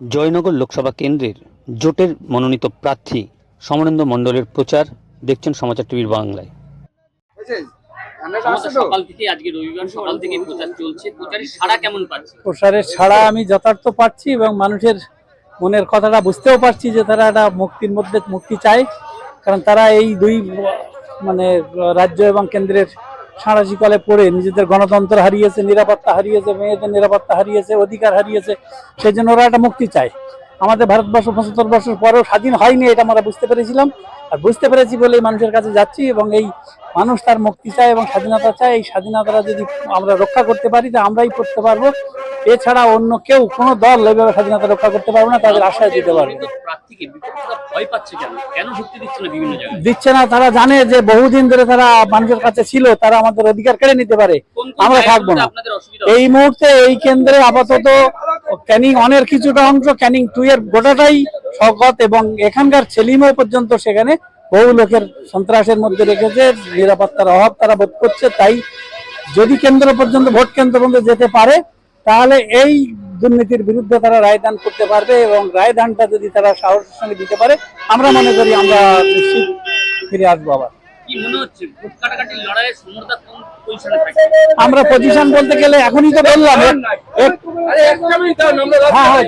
জয়নগর লোকসভা কেন্দ্রের জোটের মনোনীত প্রার্থী সমরেন্দ্র মণ্ডলের প্রচার দেখছেন সমাচার টিভির বাংলায়। সকাল থেকে আজকে রবিবার সকাল থেকে প্রচার চলছে। প্রচারের সাড়া কেমন পাচ্ছে? প্রসারের ছাড়া আমি যথার্থ পাচ্ছি এবং মানুষের মনের কথাটা বুঝতেও পারছি যে তারা একটা মুক্তির মধ্যে মুক্তি চায়। কারণ তারা এই দুই মানে রাজ্য এবং কেন্দ্রের সাঁড়াশি কলে পড়ে নিজেদের গণতন্ত্র হারিয়েছে, নিরাপত্তা হারিয়েছে, মেয়েদের নিরাপত্তা হারিয়েছে, অধিকার হারিয়েছে সেই জন্য ওরা একটা মুক্তি চায়। আমাদের ভারতবর্ষ পঁচাত্তর বছর পরেও স্বাধীন হয়নি এটা আমরা বুঝতে পেরেছিলাম। আর বুঝতে পেরেছি বলেই মানুষের কাছে যাচ্ছি এবং এই মানুষ তার মুক্তি চায় এবং স্বাধীনতা চায়। এই স্বাধীনতাটা যদি আমরা রক্ষা করতে পারি তা আমরাই করতে পারব। এছাড়া অন্য কেউ কোনো দল এইভাবে স্বাধীনতা রক্ষা করতে পারবে না তাদের আশ্বাস দিতে পারবে। দিচ্ছে না তারা জানে যে বহুদিন ধরে তারা মানুষের কাছে ছিল তারা আমাদের অধিকার কেড়ে নিতে পারে। আমরা থাকব না। এই মুহূর্তে এই কেন্দ্রে আপাতত ক্যানিং অনের কিছুটা অংশ ক্যানিং টু এর গোটাটাই স্বগত এবং এখানকার ছেলিমেও পর্যন্ত সেখানে বহু লোকের সন্ত্রাসের মধ্যে রেখেছে নিরাপত্তার অভাব তারা বোধ করছে তাই যদি কেন্দ্র পর্যন্ত ভোট কেন্দ্র পর্যন্ত যেতে পারে তাহলে এই দুর্নীতির বিরুদ্ধে তারা রায়দান করতে পারবে এবং রায়দানটা যদি তারা সাহসের সঙ্গে দিতে পারে আমরা মনে করি আমরা নিশ্চিত ফিরে আসব আবার। আমরা পজিশন বলতে গেলে এখনই তো বললাম এ- এ- হ্যাঁ হ্যাঁ